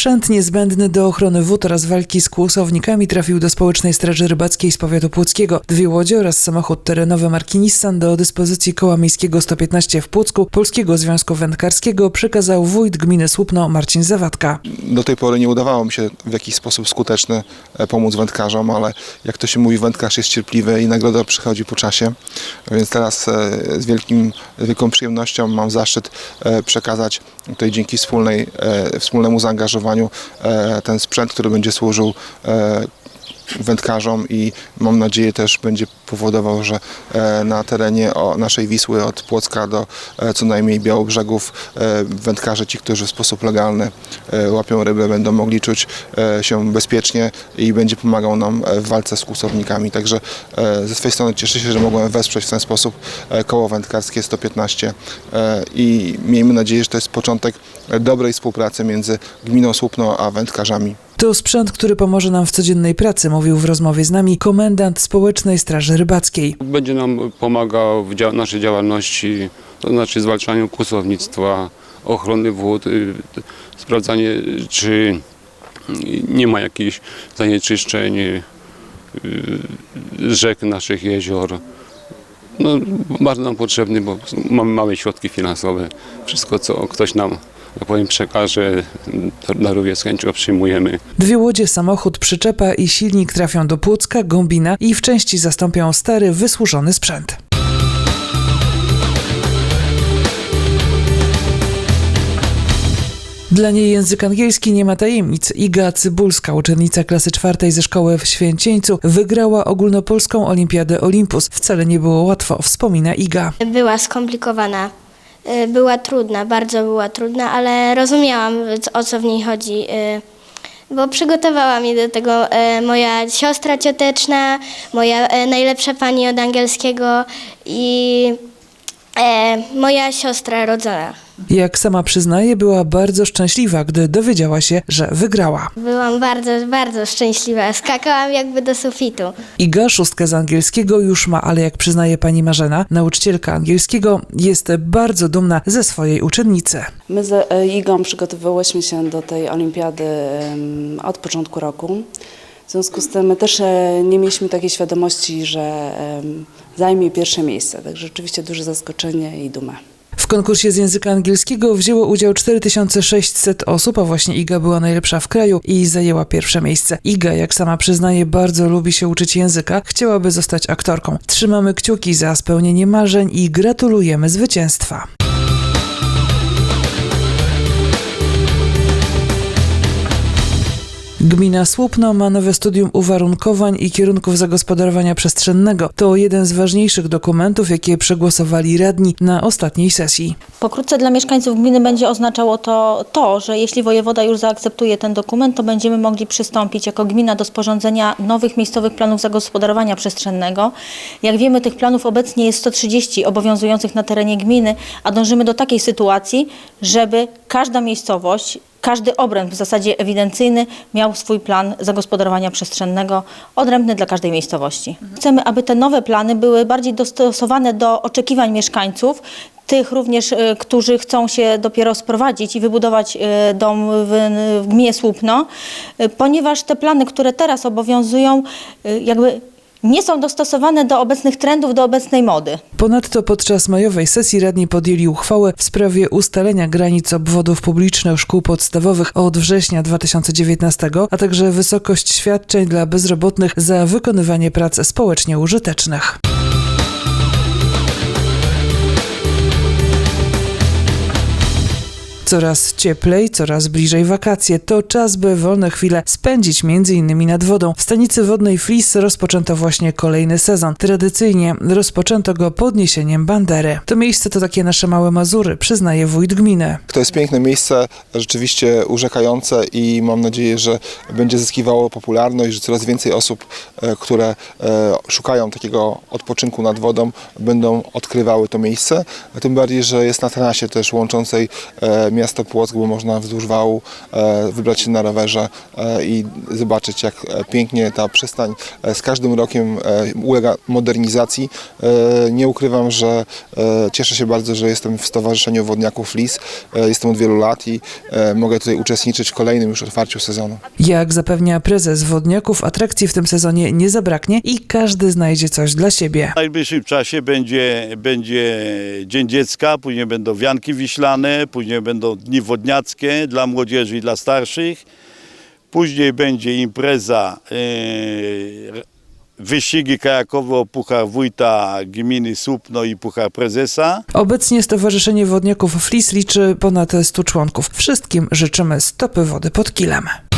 Sprzęt niezbędny do ochrony wód oraz walki z kłusownikami trafił do Społecznej Straży Rybackiej z powiatu płockiego. Dwie łodzie oraz samochód terenowy marki Nissan do dyspozycji Koła Miejskiego 115 w Płocku Polskiego Związku Wędkarskiego przekazał wójt gminy Słupno Marcin Zawadka. Do tej pory nie udawało mi się w jakiś sposób skuteczny e, pomóc wędkarzom, ale jak to się mówi, wędkarz jest cierpliwy i nagroda przychodzi po czasie. Więc teraz e, z wielkim, wielką przyjemnością mam zaszczyt e, przekazać tutaj dzięki wspólnej, wspólnemu zaangażowaniu e, ten sprzęt, który będzie służył e, wędkarzom i mam nadzieję też będzie powodował, że e, na terenie naszej Wisły od Płocka do e, co najmniej Białobrzegów e, wędkarze, ci, którzy w sposób legalny łapią ryby, będą mogli czuć się bezpiecznie i będzie pomagał nam w walce z kłusownikami. Także ze swojej strony cieszę się, że mogłem wesprzeć w ten sposób koło wędkarskie 115 e, i miejmy nadzieję, że to jest początek dobrej współpracy między gminą Słupno a wędkarzami. To sprzęt, który pomoże nam w codziennej pracy, mówił w rozmowie z nami komendant Społecznej Straży Rybackiej. Będzie nam pomagał w naszej działalności, to znaczy zwalczaniu kłusownictwa, ochrony wód, y, sprawdzanie, czy nie ma jakichś zanieczyszczeń y, rzek naszych jezior. No, bardzo nam potrzebny, bo mamy małe środki finansowe. Wszystko, co ktoś nam, tak powiem, przekaże, daruje z chęcią przyjmujemy. Dwie łodzie, samochód, przyczepa i silnik trafią do Płocka, Gombina i w części zastąpią stary, wysłużony sprzęt. Dla niej język angielski nie ma tajemnic. Iga Cybulska, uczennica klasy czwartej ze szkoły w Święcieńcu, wygrała ogólnopolską olimpiadę Olympus. Wcale nie było łatwo, wspomina Iga. Była skomplikowana, była trudna, bardzo była trudna, ale rozumiałam o co w niej chodzi, y, bo przygotowała mnie do tego y, moja siostra cioteczna, moja y, najlepsza pani od angielskiego i moja siostra rodzona. Jak sama przyznaje, była bardzo szczęśliwa, gdy dowiedziała się, że wygrała. Byłam bardzo, bardzo szczęśliwa, skakałam jakby do sufitu. Iga szóstkę z angielskiego już ma, ale jak przyznaje pani Marzena, nauczycielka angielskiego, jest bardzo dumna ze swojej uczennicy. My z e, Igą przygotowywałyśmy się do tej olimpiady em, od początku roku. W związku z tym my też e, nie mieliśmy takiej świadomości, że em, zajmie pierwsze miejsce. Także rzeczywiście duże zaskoczenie i duma. Konkursie z języka angielskiego wzięło udział 4600 osób, a właśnie Iga była najlepsza w kraju i zajęła pierwsze miejsce. Iga, jak sama przyznaje, bardzo lubi się uczyć języka, chciałaby zostać aktorką. Trzymamy kciuki za spełnienie marzeń i gratulujemy zwycięstwa. Gmina Słupno ma nowe studium uwarunkowań i kierunków zagospodarowania przestrzennego. To jeden z ważniejszych dokumentów, jakie przegłosowali radni na ostatniej sesji. Pokrótce dla mieszkańców gminy będzie oznaczało to, to, że jeśli wojewoda już zaakceptuje ten dokument, to będziemy mogli przystąpić jako gmina do sporządzenia nowych miejscowych planów zagospodarowania przestrzennego. Jak wiemy, tych planów obecnie jest 130 obowiązujących na terenie gminy, a dążymy do takiej sytuacji, żeby każda miejscowość każdy obręb w zasadzie ewidencyjny miał swój plan zagospodarowania przestrzennego, odrębny dla każdej miejscowości. Chcemy, aby te nowe plany były bardziej dostosowane do oczekiwań mieszkańców, tych również, y, którzy chcą się dopiero sprowadzić i wybudować y, dom w, w gminie Słupno, y, ponieważ te plany, które teraz obowiązują, jakby nie są dostosowane do obecnych trendów, do obecnej mody. Ponadto podczas majowej sesji radni podjęli uchwałę w sprawie ustalenia granic obwodów publicznych szkół podstawowych od września 2019, a także wysokość świadczeń dla bezrobotnych za wykonywanie prac społecznie użytecznych. Coraz cieplej, coraz bliżej wakacje. To czas, by wolne chwile spędzić m.in. nad wodą. W stanicy wodnej Flis rozpoczęto właśnie kolejny sezon. Tradycyjnie rozpoczęto go podniesieniem bandery. To miejsce to takie nasze małe Mazury, przyznaje wójt gminy. To jest piękne miejsce, rzeczywiście urzekające i mam nadzieję, że będzie zyskiwało popularność, że coraz więcej osób, e, które e, szukają takiego odpoczynku nad wodą, będą odkrywały to miejsce. Tym bardziej, że jest na trasie też łączącej e, miasta Płock, bo można wzdłuż wału e, wybrać się na rowerze e, i zobaczyć, jak e, pięknie ta przystań z każdym rokiem ulega modernizacji. Nie ukrywam, że cieszę się bardzo, że jestem w Stowarzyszeniu Wodniaków Lis. Jestem od wielu lat i mogę tutaj uczestniczyć w kolejnym już otwarciu sezonu. Jak zapewnia prezes Wodniaków, atrakcji w tym sezonie nie zabraknie i każdy znajdzie coś dla siebie. W najbliższym czasie będzie, będzie Dzień Dziecka, później będą wianki wiślane, później będą dni wodniackie dla młodzieży i dla starszych. Później będzie impreza e, wyścigi kajakowe o Puchar Wójta Gminy Słupno i Puchar Prezesa. Obecnie Stowarzyszenie Wodniaków Flis liczy ponad 100 członków. Wszystkim życzymy stopy wody pod kilem.